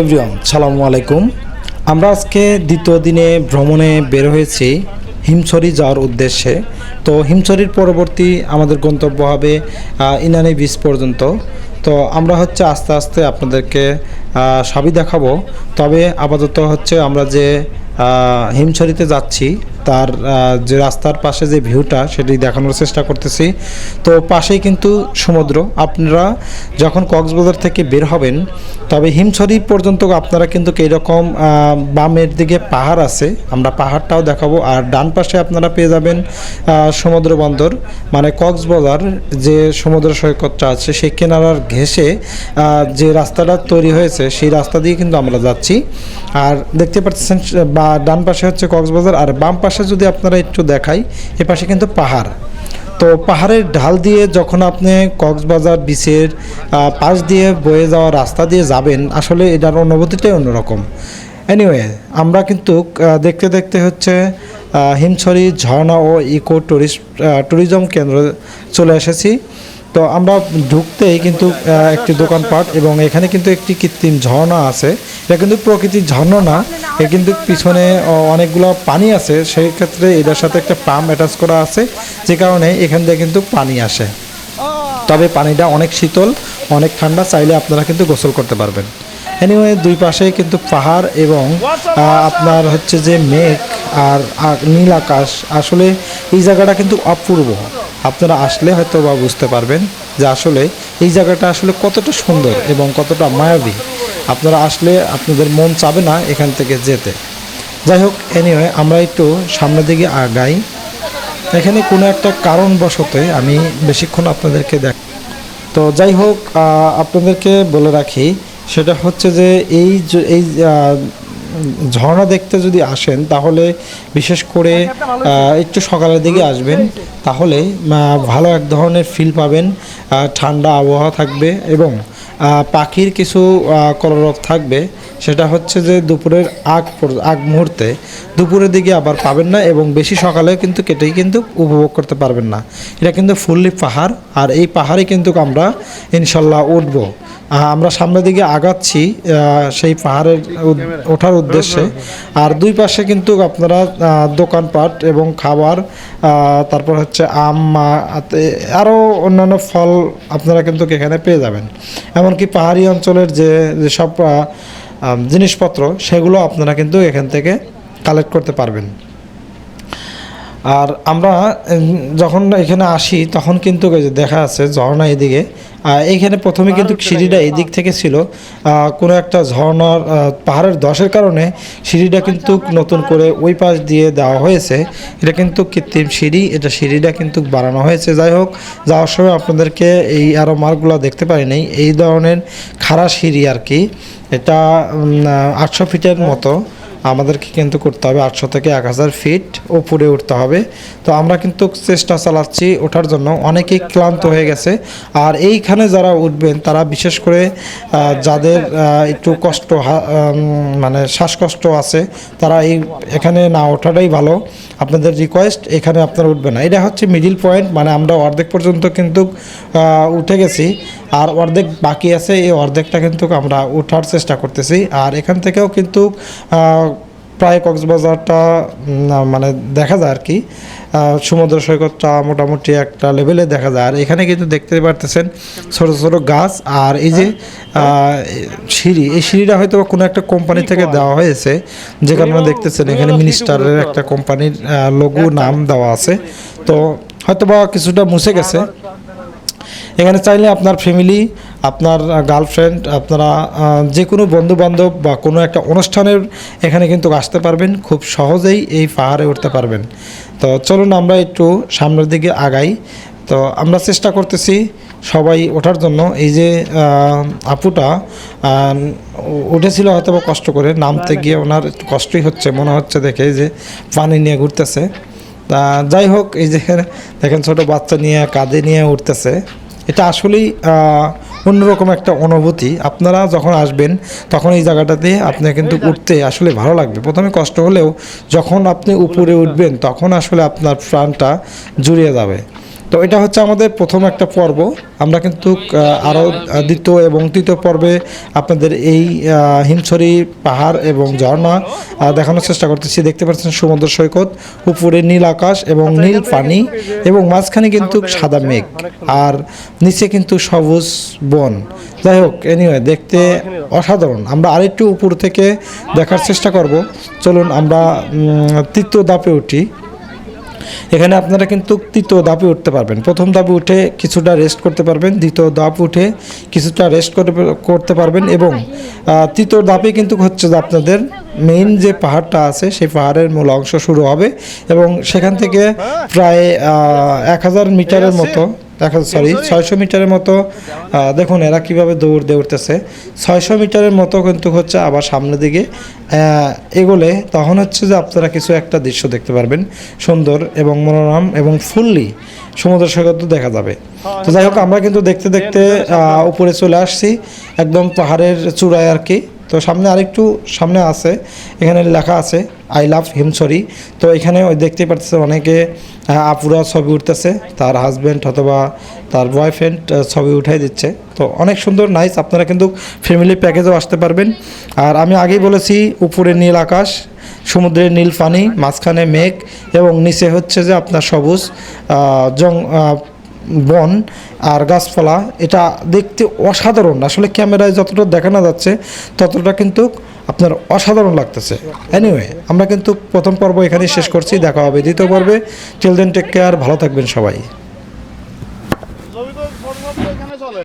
Everyone সালামু আলাইকুম। আমরা আজকে দ্বিতীয় দিনে ভ্রমণে বের হয়েছি হিমছড়ি যাওয়ার উদ্দেশ্যে। তো হিমছড়ির পরবর্তী আমাদের গন্তব্য হবে ইনানি বিচ পর্যন্ত। তো আমরা হচ্ছে আস্তে আস্তে আপনাদেরকে সবই দেখাবো। তবে আপাতত হচ্ছে আমরা যে হিমছড়িতে যাচ্ছি তার যে রাস্তার পাশে যে ভিউটা সেটি দেখানোর চেষ্টা করতেছি। তো পাশেই কিন্তু সমুদ্র। আপনারা যখন কক্সবাজার থেকে বের হবেন তবে হিমছড়ি পর্যন্ত আপনারা কিন্তু আহ, বামের দিকে পাহাড় আছে আমরা পাহাড়টাও দেখাবো। আর ডান পাশে আপনারা পেয়ে যাবেন সমুদ্র বন্দর। মানে কক্সবাজার যে সমুদ্র সৈকতটা আছে সেই কেনারার ঘেসে যে রাস্তাটা তৈরি হয়েছে সেই রাস্তা দিয়ে কিন্তু আমরা যাচ্ছি। আর দেখতে পাচ্ছেন বা ডান পাশে হচ্ছে কক্সবাজার আর বাম পাশে যদি আপনারা একটু দেখাই, এ পাশে কিন্তু পাহাড়। তো পাহাড়ের ঢাল দিয়ে যখন আপনি কক্সবাজার বিচের পাশ দিয়ে বয়ে যাওয়া রাস্তা দিয়ে যাবেন, আসলে এটার অনুভূতিটাই অন্যরকম। এনিওয়ে আমরা কিন্তু দেখতে দেখতে হচ্ছে হিমছড়ি, ঝর্ণা ও ইকো ট্যুরিস্ট ট্যুরিজম কেন্দ্র চলে এসেছি। তো আমরা ঢুকতেই কিন্তু একটি দোকানপাট এবং এখানে কিন্তু একটি কৃত্রিম ঝর্ণা আছে। এটা কিন্তু প্রকৃতির ঝর্ণা না এ কিন্তু পিছনে অনেকগুলো পানি আছে। সেই ক্ষেত্রে এটার সাথে একটা পাম্প অ্যাটাচ করা আছে যে কারণে এখান থেকে কিন্তু পানি আসে। তবে পানিটা অনেক শীতল অনেক ঠান্ডা চাইলে আপনারা কিন্তু গোসল করতে পারবেন। এনিওয়ে দুই পাশেই কিন্তু পাহাড় এবং আপনার হচ্ছে যে মেঘ আর নীল আকাশ, আসলে এই জায়গাটা কিন্তু অপূর্ব। আপনারা আসলে হয়তো বা বুঝতে পারবেন যে আসলে এই জায়গাটা আসলে কতটা সুন্দর এবং কতটা মায়াবী। আপনারা আসলে আপনাদের মন চাবে না এখান থেকে যেতে। যাই হোক এনিওয়ে আমরা একটু সামনের দিকে আগাই। এখানে কোনো একটা কারণবশতে আমি বেশিক্ষণ আপনাদেরকে দেখ তো যাই হোক আপনাদেরকে বলে রাখি সেটা হচ্ছে যে এই এই ঝর্ণা দেখতে যদি আসেন তাহলে বিশেষ করে একটু সকালের দিকে আসবেন তাহলে ভালো এক ধরনের ফিল পাবেন ঠান্ডা আবহাওয়া থাকবে এবং পাখির কিছু আহ, কলরব থাকবে। সেটা হচ্ছে যে দুপুরের আগ আগ মুহূর্তে দুপুরের দিকে আবার পাবেন না এবং বেশি সকালে কিন্তু কেটেই কিন্তু উপভোগ করতে পারবেন না। এটা কিন্তু ফুললি পাহাড় আর এই পাহাড়ে কিন্তু আমরা ইনশাল্লাহ উঠবো। আমরা সামনের দিকে আগাচ্ছি সেই পাহাড়ের ওঠার উদ্দেশ্যে। আর দুই পাশে কিন্তু আপনারা দোকানপাট এবং খাবার তারপর হচ্ছে আম আরও অন্যান্য ফল আপনারা কিন্তু এখানে পেয়ে যাবেন। এমনকি পাহাড়ি অঞ্চলের যে যেসব জিনিসপত্র, সেগুলো আপনারা কিন্তু এখান থেকে কালেক্ট করতে পারবেন। আর আমরা যখন এখানে আসি তখন কিন্তু দেখা আছে ঝর্ণা এদিকে। এইখানে প্রথমে কিন্তু সিঁড়িটা এই দিক থেকে ছিল। কোনো একটা ঝর্ণার পাহাড়ের দশের কারণে সিঁড়িটা কিন্তু নতুন করে ওই পাশ দিয়ে দেওয়া হয়েছে। এটা কিন্তু কৃত্রিম সিঁড়ি এটা সিঁড়িটা কিন্তু বাড়ানো হয়েছে। যাই হোক যাওয়ার সময় আপনাদেরকে এই আরও মার্কগুলো দেখতে পারি নাই। এই ধরনের খাড়া সিঁড়ি আর কি। এটা আটশো ফিটের মতো। আমাদেরকে কিন্তু করতে হবে আটশো থেকে এক হাজার ফিট উপরে উঠতে হবে। তো আমরা কিন্তু চেষ্টা চালাচ্ছি ওঠার জন্য। অনেকেই ক্লান্ত হয়ে গেছে। আর এইখানে যারা উঠবেন, তারা বিশেষ করে যাদের একটু কষ্ট মানে শ্বাসকষ্ট আছে, তারা এই, এখানে না ওঠাটাই ভালো। আপনাদের রিকোয়েস্ট এখানে আপনারা উঠবেন না। এটা হচ্ছে মিডিল পয়েন্ট মানে আমরা অর্ধেক পর্যন্ত কিন্তু উঠে গেছি। আর অর্ধেক বাকি আছে এই অর্ধেকটা কিন্তু আমরা ওঠার চেষ্টা করতেছি। আর এখান থেকেও কিন্তু প্রায় কক্সবাজারটা মানে দেখা যায় আর কি। সমুদ্র সৈকতটা মোটামুটি একটা লেভেলে দেখা যায়। আর এখানে কিন্তু দেখতে পারতেছেন ছোট ছোট গাছ। আর এই যে সিঁড়ি এই সিঁড়িটা হয়তো কোনো একটা কোম্পানি থেকে দেওয়া হয়েছে। যে কারণে দেখতেছেন এখানে মিনিস্টারের একটা কোম্পানির লঘু নাম দেওয়া আছে। তো হয়তো বা কিছুটা মুছে গেছে। এখানে চাইলে আপনার ফ্যামিলি আপনার গার্লফ্রেন্ড আপনারা যে কোনো বন্ধু বান্ধব বা কোনো একটা অনুষ্ঠানের এখানে কিন্তু আসতে পারবেন। খুব সহজেই এই পাহাড়ে উঠতে পারবেন। তো চলুন আমরা একটু সামনের দিকে আগাই। তো আমরা চেষ্টা করতেছি সবাই ওঠার জন্য। এই যে আপুটা উঠেছিল হয়তো বা কষ্ট করে, নামতে গিয়ে ওনার কষ্টই হচ্ছে, মনে হচ্ছে দেখে যে পানি নিয়ে ঘুরতেছে। তা যাই হোক, এই যে দেখেন ছোট বাচ্চা নিয়ে, কাঁধে নিয়ে উঠতেছে। এটা আসলেই অন্যরকম একটা অনুভূতি। আপনারা যখন আসবেন, তখন এই জায়গাটাতে আপনি কিন্তু উঠতে আসলে ভালো লাগবে। প্রথমে কষ্ট হলেও যখন আপনি উপরে উঠবেন, তখন আসলে আপনার প্রাণটা জুড়িয়ে যাবে। তো এটা হচ্ছে আমাদের প্রথম একটা পর্ব। আমরা কিন্তু আরও দ্বিতীয় এবং তৃতীয় পর্বে আপনাদের এই হিমছড়ি পাহাড় এবং ঝর্ণা দেখানোর চেষ্টা করতেছি। দেখতে পাচ্ছেন সমুদ্র সৈকত, উপরে নীল আকাশ এবং নীল পানি এবং মাঝখানে কিন্তু সাদা মেঘ আর নিচে কিন্তু সবুজ বন। যাই হোক এনিওয়ে দেখতে অসাধারণ। আমরা আরেকটু উপর থেকে দেখার চেষ্টা করব। চলুন আমরা তৃতীয় দাপে উঠি। এখানে আপনারা কিন্তু তৃতীয় দাপে উঠতে পারবেন। প্রথম দাপে উঠে কিছুটা রেস্ট করতে পারবেন, দ্বিতীয় দাপ উঠে কিছুটা রেস্ট করতে পারবেন এবং তৃতীয় দাপে কিন্তু হচ্ছে আপনাদের মেইন যে পাহাড়টা আছে, সেই পাহাড়ের মূল অংশ শুরু হবে এবং সেখান থেকে প্রায় এক হাজার মিটারের মতো এক সরি ছয়শো মিটারের মতো দেখুন এরা কীভাবে দৌড় দৌড়তেছে ছয়শো মিটারের মতো কিন্তু হচ্ছে আবার সামনের দিকে এগোলে তখন হচ্ছে যে আপনারা কিছু একটা দৃশ্য দেখতে পারবেন সুন্দর এবং মনোরম এবং ফুললি। সমুদ্র সৈকত দেখা যাবে। তো যাই হোক আমরা কিন্তু দেখতে দেখতে উপরে চলে আসছি একদম পাহাড়ের চূড়ায় আর কি। তো সামনে আরেকটু সামনে আছে, এখানে লেখা আছে আই লাভ হিমছড়ি তো এখানে ওই দেখতেই পারতেছে অনেকে আপুরা ছবি উঠতেছে, তার হাজব্যান্ড অথবা তার বয়ফ্রেন্ড ছবি উঠাই দিচ্ছে। তো অনেক সুন্দর নাইস আপনারা কিন্তু ফ্যামিলি প্যাকেজও আসতে পারবেন। আর আমি আগেই বলেছি, উপরে নীল আকাশ সমুদ্রের নীল পানি, মাঝখানে মেঘ এবং নিচে হচ্ছে যে আপনার সবুজ জং বন আর গাছপালা, এটা দেখতে অসাধারণ। আসলে ক্যামেরায় যতটা দেখানো যাচ্ছে, ততটা কিন্তু আপনার অসাধারণ লাগতেছে। এনিওয়ে আমরা কিন্তু প্রথম পর্ব এখানেই শেষ করছি। দেখা হবে দ্বিতীয় পর্বে। চিলড্রেন টেক কেয়ার ভালো থাকবেন সবাই।